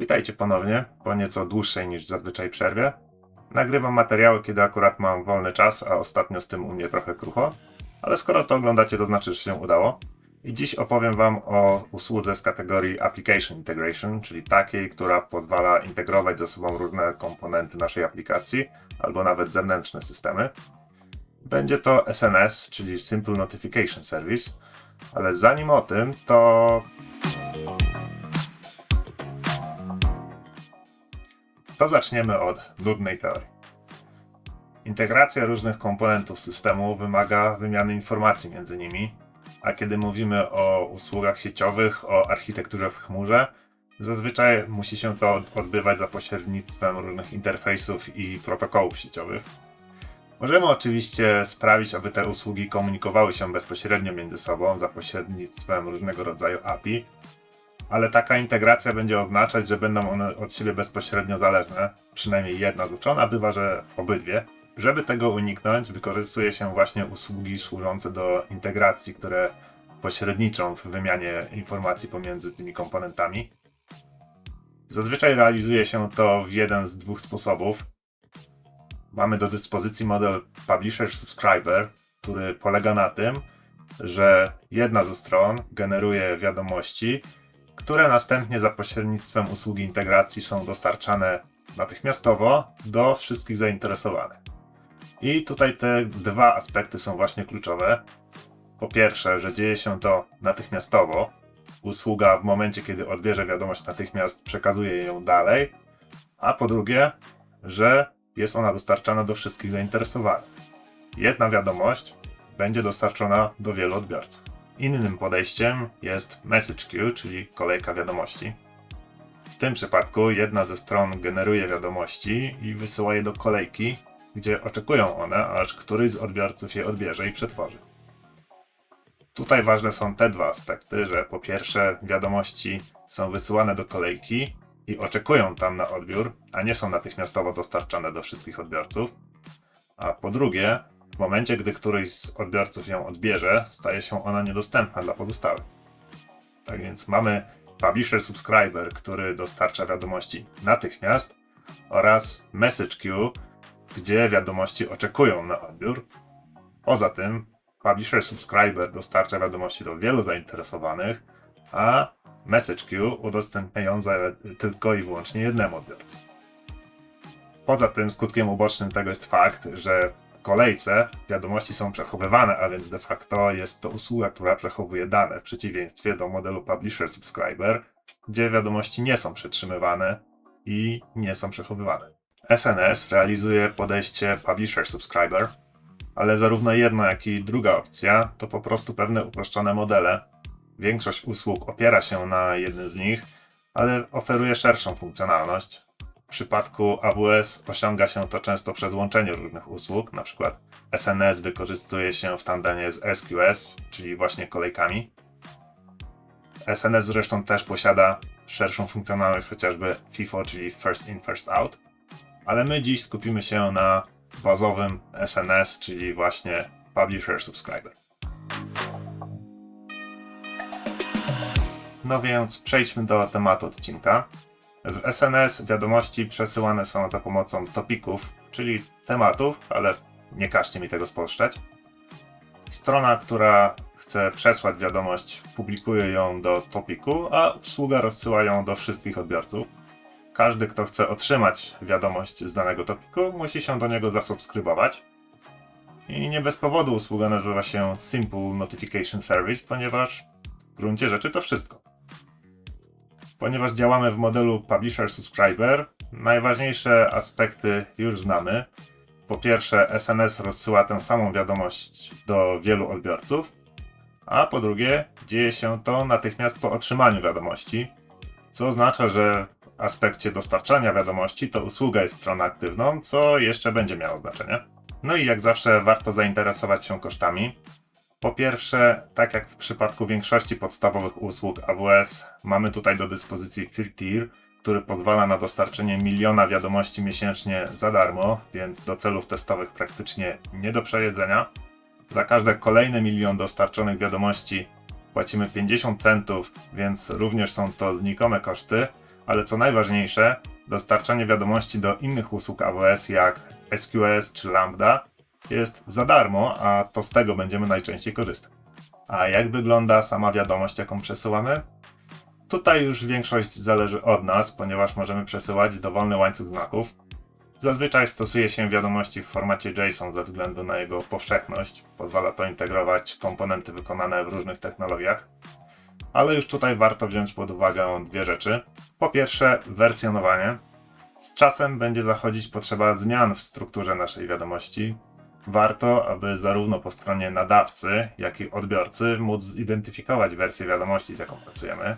Witajcie ponownie, po nieco dłuższej niż zazwyczaj przerwie. Nagrywam materiały, kiedy akurat mam wolny czas, a ostatnio z tym u mnie trochę krucho. Ale skoro to oglądacie, to znaczy, że się udało. I dziś opowiem Wam o usłudze z kategorii Application Integration, czyli takiej, która pozwala integrować ze sobą różne komponenty naszej aplikacji, albo nawet zewnętrzne systemy. Będzie to SNS, czyli Simple Notification Service, ale zanim o tym, to To zaczniemy od nudnej teorii. Integracja różnych komponentów systemu wymaga wymiany informacji między nimi, a kiedy mówimy o usługach sieciowych, o architekturze w chmurze, zazwyczaj musi się to od- odbywać za pośrednictwem różnych interfejsów i protokołów sieciowych. Możemy oczywiście sprawić, aby te usługi komunikowały się bezpośrednio między sobą za pośrednictwem różnego rodzaju API, ale taka integracja będzie oznaczać, że będą one od siebie bezpośrednio zależne, przynajmniej jedna ze stron, a bywa, że obydwie. Żeby tego uniknąć, wykorzystuje się właśnie usługi służące do integracji, które pośredniczą w wymianie informacji pomiędzy tymi komponentami. Zazwyczaj realizuje się to w jeden z dwóch sposobów. Mamy do dyspozycji model Publisher Subscriber, który polega na tym, że jedna ze stron generuje wiadomości, które następnie za pośrednictwem usługi integracji są dostarczane natychmiastowo do wszystkich zainteresowanych. I tutaj te dwa aspekty są właśnie kluczowe. Po pierwsze, że dzieje się to natychmiastowo. Usługa w momencie, kiedy odbierze wiadomość, natychmiast przekazuje ją dalej. A po drugie, że jest ona dostarczana do wszystkich zainteresowanych. Jedna wiadomość będzie dostarczona do wielu odbiorców. Innym podejściem jest message queue, czyli kolejka wiadomości. W tym przypadku jedna ze stron generuje wiadomości i wysyła je do kolejki, gdzie oczekują one, aż któryś z odbiorców je odbierze i przetworzy. Tutaj ważne są te dwa aspekty, że po pierwsze wiadomości są wysyłane do kolejki i oczekują tam na odbiór, a nie są natychmiastowo dostarczane do wszystkich odbiorców. A po drugie, momencie, gdy któryś z odbiorców ją odbierze, staje się ona niedostępna dla pozostałych. Tak więc mamy Publisher Subscriber, który dostarcza wiadomości natychmiast oraz Message Queue, gdzie wiadomości oczekują na odbiór. Poza tym Publisher Subscriber dostarcza wiadomości do wielu zainteresowanych, a Message Queue udostępnia ją tylko i wyłącznie jednemu odbiorcy. Poza tym skutkiem ubocznym tego jest fakt, że kolejce wiadomości są przechowywane, a więc de facto jest to usługa, która przechowuje dane, w przeciwieństwie do modelu Publisher Subscriber, gdzie wiadomości nie są przetrzymywane i nie są przechowywane. SNS realizuje podejście Publisher Subscriber, ale zarówno jedna, jak i druga opcja to po prostu pewne uproszczone modele. Większość usług opiera się na jednym z nich, ale oferuje szerszą funkcjonalność. W przypadku AWS osiąga się to często przez łączenie różnych usług, na przykład SNS wykorzystuje się w tandemie z SQS, czyli właśnie kolejkami. SNS zresztą też posiada szerszą funkcjonalność chociażby FIFO, czyli First In, First Out, ale my dziś skupimy się na bazowym SNS, czyli właśnie Publisher Subscriber. No więc przejdźmy do tematu odcinka. W SNS wiadomości przesyłane są za pomocą topików, czyli tematów, ale nie każcie mi tego spolszczać. Strona, która chce przesłać wiadomość, publikuje ją do topiku, a usługa rozsyła ją do wszystkich odbiorców. Każdy, kto chce otrzymać wiadomość z danego topiku, musi się do niego zasubskrybować. I nie bez powodu usługa nazywa się Simple Notification Service, ponieważ w gruncie rzeczy to wszystko. Ponieważ działamy w modelu Publisher Subscriber, najważniejsze aspekty już znamy. Po pierwsze, SNS rozsyła tę samą wiadomość do wielu odbiorców, a po drugie, dzieje się to natychmiast po otrzymaniu wiadomości, co oznacza, że w aspekcie dostarczania wiadomości to usługa jest stroną aktywną, co jeszcze będzie miało znaczenie. No i jak zawsze warto zainteresować się kosztami. Po pierwsze, tak jak w przypadku większości podstawowych usług AWS, mamy tutaj do dyspozycji Free Tier, który pozwala na dostarczenie miliona wiadomości miesięcznie za darmo, więc do celów testowych praktycznie nie do przejedzenia. Za każde kolejne milion dostarczonych wiadomości płacimy 50 centów, więc również są to znikome koszty, ale co najważniejsze, dostarczanie wiadomości do innych usług AWS jak SQS czy Lambda jest za darmo, a to z tego będziemy najczęściej korzystać. A jak wygląda sama wiadomość, jaką przesyłamy? Tutaj już większość zależy od nas, ponieważ możemy przesyłać dowolny łańcuch znaków. Zazwyczaj stosuje się wiadomości w formacie JSON ze względu na jego powszechność. Pozwala to integrować komponenty wykonane w różnych technologiach. Ale już tutaj warto wziąć pod uwagę dwie rzeczy. Po pierwsze, wersjonowanie. Z czasem będzie zachodzić potrzeba zmian w strukturze naszej wiadomości. Warto, aby zarówno po stronie nadawcy, jak i odbiorcy móc zidentyfikować wersję wiadomości, z jaką pracujemy.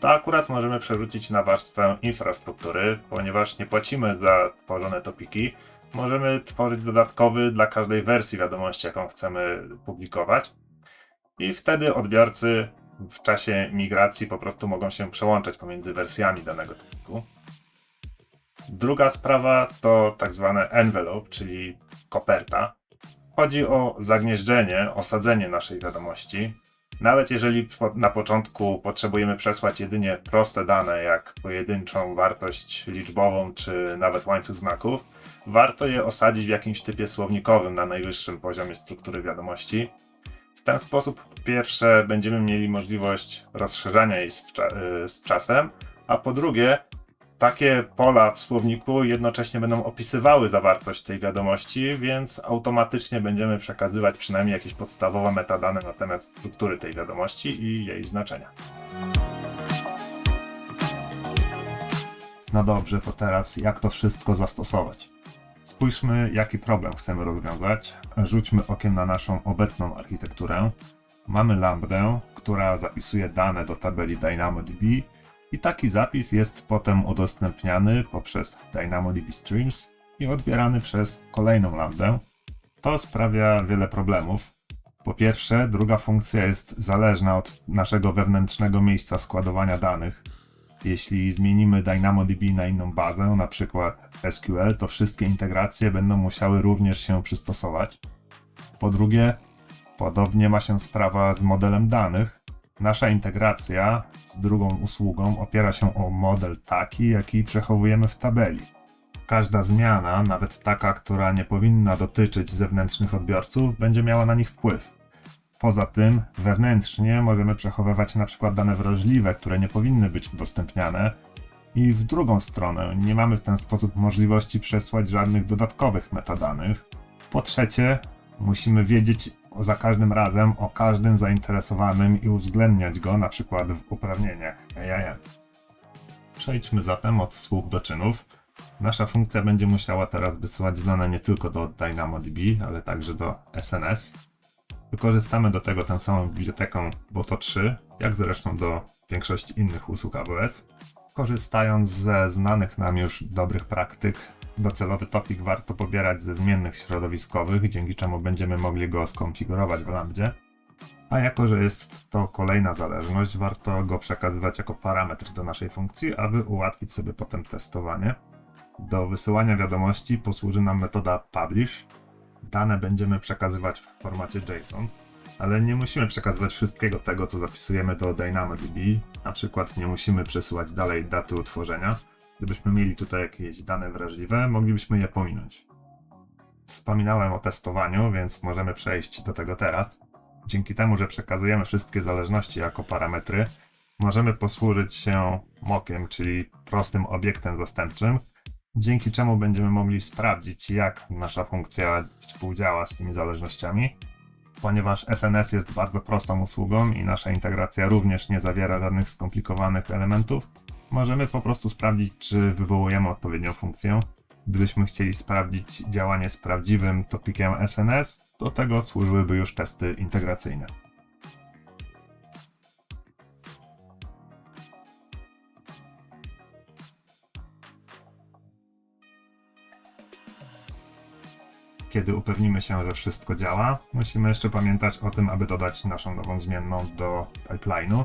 To akurat możemy przerzucić na warstwę infrastruktury, ponieważ nie płacimy za tworzone topiki. Możemy tworzyć dodatkowy dla każdej wersji wiadomości, jaką chcemy publikować. I wtedy odbiorcy w czasie migracji po prostu mogą się przełączać pomiędzy wersjami danego topiku. Druga sprawa to tak zwane envelope, czyli koperta. Chodzi o zagnieżdżenie, osadzenie naszej wiadomości. Nawet jeżeli na początku potrzebujemy przesłać jedynie proste dane, jak pojedynczą wartość liczbową czy nawet łańcuch znaków, warto je osadzić w jakimś typie słownikowym na najwyższym poziomie struktury wiadomości. W ten sposób, po pierwsze, będziemy mieli możliwość rozszerzania jej z, y, z czasem, a po drugie, takie pola w słowniku jednocześnie będą opisywały zawartość tej wiadomości, więc automatycznie będziemy przekazywać przynajmniej jakieś podstawowe metadane na temat struktury tej wiadomości i jej znaczenia. No dobrze, to teraz jak to wszystko zastosować? Spójrzmy, jaki problem chcemy rozwiązać. Rzućmy okiem na naszą obecną architekturę. Mamy lambdę, która zapisuje dane do tabeli DynamoDB i taki zapis jest potem udostępniany poprzez DynamoDB Streams i odbierany przez kolejną lambdę. To sprawia wiele problemów. Po pierwsze, druga funkcja jest zależna od naszego wewnętrznego miejsca składowania danych. Jeśli zmienimy DynamoDB na inną bazę, na przykład SQL, to wszystkie integracje będą musiały również się przystosować. Po drugie, podobnie ma się sprawa z modelem danych. Nasza integracja z drugą usługą opiera się o model taki, jaki przechowujemy w tabeli. Każda zmiana, nawet taka, która nie powinna dotyczyć zewnętrznych odbiorców, będzie miała na nich wpływ. Poza tym, wewnętrznie możemy przechowywać na przykład dane wrażliwe, które nie powinny być udostępniane. I w drugą stronę, nie mamy w ten sposób możliwości przesłać żadnych dodatkowych metadanych. Po trzecie, musimy wiedzieć za każdym razem o każdym zainteresowanym i uwzględniać go na przykład w uprawnieniach AIM. Przejdźmy zatem od słów do czynów. Nasza funkcja będzie musiała teraz wysyłać dane nie tylko do DynamoDB, ale także do SNS. Wykorzystamy do tego tę samą bibliotekę Boto3, jak zresztą do większości innych usług AWS. Korzystając ze znanych nam już dobrych praktyk, docelowy topik warto pobierać ze zmiennych środowiskowych, dzięki czemu będziemy mogli go skonfigurować w Lambdzie. A jako, że jest to kolejna zależność, warto go przekazywać jako parametr do naszej funkcji, aby ułatwić sobie potem testowanie. Do wysyłania wiadomości posłuży nam metoda publish. Dane będziemy przekazywać w formacie JSON, ale nie musimy przekazywać wszystkiego tego, co zapisujemy do DynamoDB. Na przykład nie musimy przesyłać dalej daty utworzenia. Gdybyśmy mieli tutaj jakieś dane wrażliwe, moglibyśmy je pominąć. Wspominałem o testowaniu, więc możemy przejść do tego teraz. Dzięki temu, że przekazujemy wszystkie zależności jako parametry, możemy posłużyć się mockiem, czyli prostym obiektem zastępczym, dzięki czemu będziemy mogli sprawdzić, jak nasza funkcja współdziała z tymi zależnościami. Ponieważ SNS jest bardzo prostą usługą i nasza integracja również nie zawiera żadnych skomplikowanych elementów, możemy po prostu sprawdzić, czy wywołujemy odpowiednią funkcję. Gdybyśmy chcieli sprawdzić działanie z prawdziwym topikiem SNS, do tego służyłyby już testy integracyjne. Kiedy upewnimy się, że wszystko działa, musimy jeszcze pamiętać o tym, aby dodać naszą nową zmienną do pipeline'u.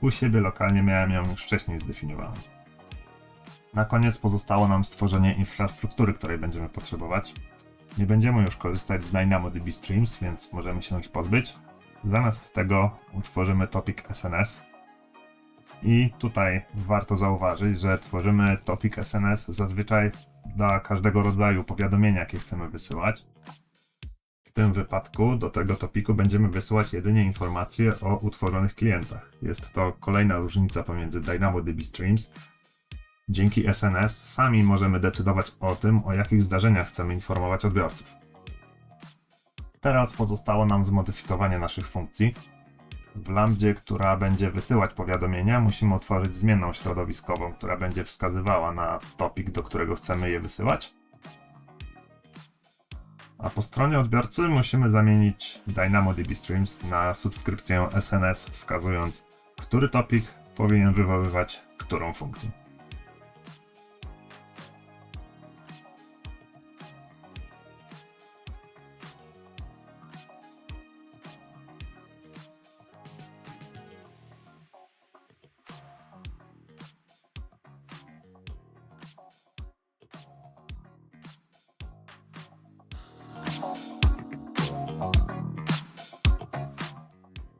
U siebie lokalnie miałem ją już wcześniej zdefiniowaną. Na koniec pozostało nam stworzenie infrastruktury, której będziemy potrzebować. Nie będziemy już korzystać z DynamoDB Streams, więc możemy się ich pozbyć. Zamiast tego utworzymy topic SNS. I tutaj warto zauważyć, że tworzymy topik SNS zazwyczaj dla każdego rodzaju powiadomienia, jakie chcemy wysyłać. Tym wypadku do tego topiku będziemy wysyłać jedynie informacje o utworzonych klientach. Jest to kolejna różnica pomiędzy DynamoDB Streams. Dzięki SNS sami możemy decydować o tym, o jakich zdarzeniach chcemy informować odbiorców. Teraz pozostało nam zmodyfikowanie naszych funkcji. W lambdzie, która będzie wysyłać powiadomienia, musimy otworzyć zmienną środowiskową, która będzie wskazywała na topik, do którego chcemy je wysyłać. A po stronie odbiorcy musimy zamienić DynamoDB Streams na subskrypcję SNS, wskazując, który topik powinien wywoływać którą funkcję.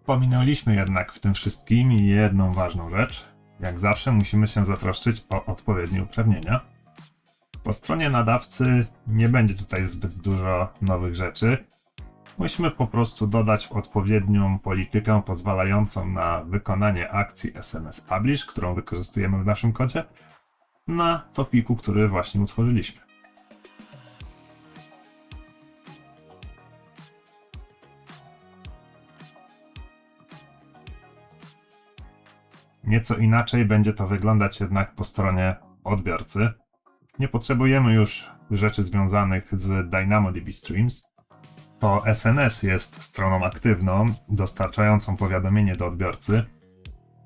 Pominęliśmy jednak w tym wszystkim jedną ważną rzecz. Jak zawsze musimy się zatroszczyć o odpowiednie uprawnienia. Po stronie nadawcy nie będzie tutaj zbyt dużo nowych rzeczy. Musimy po prostu dodać odpowiednią politykę pozwalającą na wykonanie akcji SMS Publish, którą wykorzystujemy w naszym kodzie, na topiku, który właśnie utworzyliśmy. Nieco inaczej będzie to wyglądać jednak po stronie odbiorcy. Nie potrzebujemy już rzeczy związanych z DynamoDB Streams. To SNS jest stroną aktywną, dostarczającą powiadomienie do odbiorcy.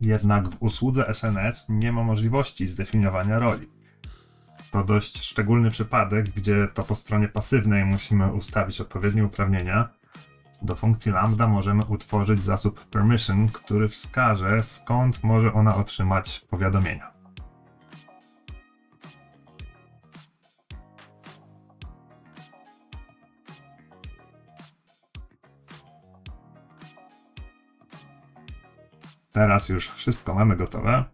Jednak w usłudze SNS nie ma możliwości zdefiniowania roli. To dość szczególny przypadek, gdzie to po stronie pasywnej musimy ustawić odpowiednie uprawnienia, do funkcji lambda możemy utworzyć zasób permission, który wskaże skąd może ona otrzymać powiadomienia. Teraz już wszystko mamy gotowe.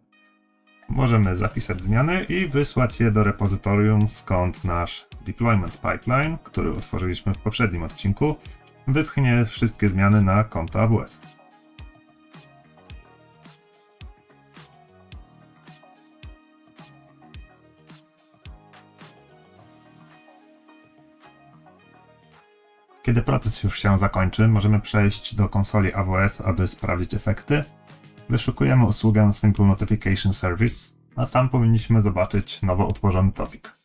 Możemy zapisać zmiany i wysłać je do repozytorium, skąd nasz deployment pipeline, który otworzyliśmy w poprzednim odcinku, wypchnie wszystkie zmiany na konto AWS. Kiedy proces już się zakończy, możemy przejść do konsoli AWS, aby sprawdzić efekty. Wyszukujemy usługę Simple Notification Service, a tam powinniśmy zobaczyć nowo utworzony topik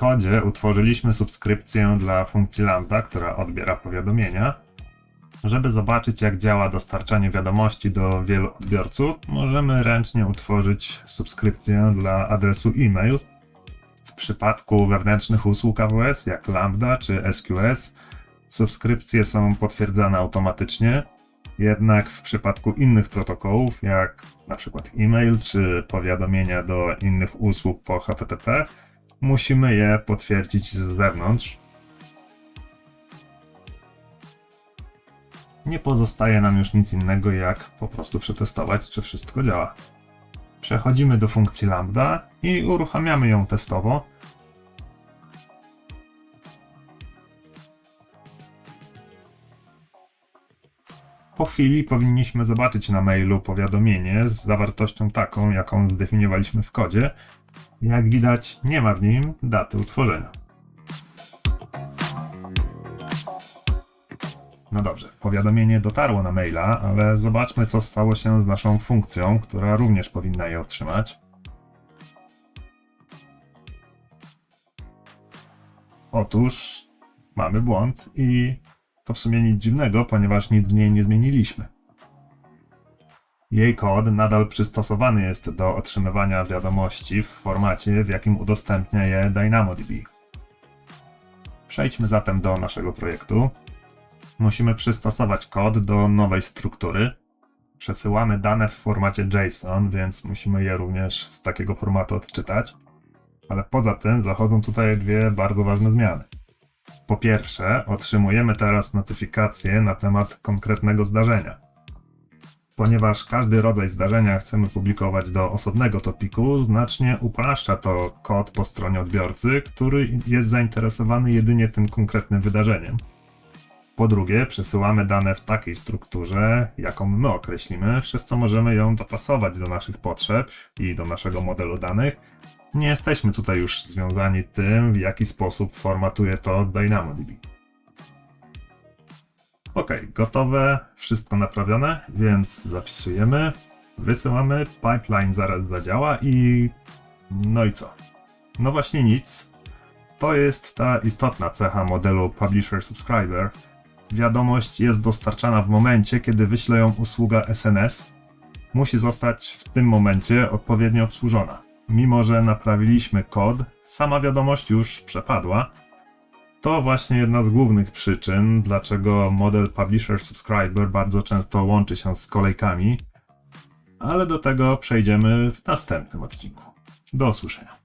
kodzie utworzyliśmy subskrypcję dla funkcji Lambda, która odbiera powiadomienia. Żeby zobaczyć, jak działa dostarczanie wiadomości do wielu odbiorców, możemy ręcznie utworzyć subskrypcję dla adresu e-mail. W przypadku wewnętrznych usług AWS, jak Lambda czy SQS, subskrypcje są potwierdzane automatycznie. Jednak w przypadku innych protokołów, jak np. e-mail czy powiadomienia do innych usług po HTTP, musimy je potwierdzić z zewnątrz. Nie pozostaje nam już nic innego, jak po prostu przetestować, czy wszystko działa. Przechodzimy do funkcji lambda i uruchamiamy ją testowo. Po chwili powinniśmy zobaczyć na mailu powiadomienie z zawartością taką, jaką zdefiniowaliśmy w kodzie, jak widać, nie ma w nim daty utworzenia. No dobrze, powiadomienie dotarło na maila, ale zobaczmy, co stało się z naszą funkcją, która również powinna je otrzymać. Otóż mamy błąd i to w sumie nic dziwnego, ponieważ nic w niej nie zmieniliśmy. Jej kod nadal przystosowany jest do otrzymywania wiadomości w formacie, w jakim udostępnia je DynamoDB. Przejdźmy zatem do naszego projektu. Musimy przystosować kod do nowej struktury. Przesyłamy dane w formacie JSON, więc musimy je również z takiego formatu odczytać. Ale poza tym zachodzą tutaj dwie bardzo ważne zmiany. Po pierwsze, otrzymujemy teraz notyfikacje na temat konkretnego zdarzenia Ponieważ każdy rodzaj zdarzenia chcemy publikować do osobnego topiku, znacznie upraszcza to kod po stronie odbiorcy, który jest zainteresowany jedynie tym konkretnym wydarzeniem. Po drugie, przesyłamy dane w takiej strukturze, jaką my określimy, przez co możemy ją dopasować do naszych potrzeb i do naszego modelu danych. Nie jesteśmy tutaj już związani tym, w jaki sposób formatuje to DynamoDB. Ok, gotowe, wszystko naprawione, więc zapisujemy, wysyłamy, pipeline zaraz zadziała i no i co? No właśnie nic. To jest ta istotna cecha modelu Publisher Subscriber. Wiadomość jest dostarczana w momencie, kiedy wyśle ją usługa SNS. Musi zostać w tym momencie odpowiednio obsłużona. Mimo, że naprawiliśmy kod, sama wiadomość już przepadła. To właśnie jedna z głównych przyczyn, dlaczego model Publisher Subscriber bardzo często łączy się z kolejkami, ale do tego przejdziemy w następnym odcinku. Do usłyszenia.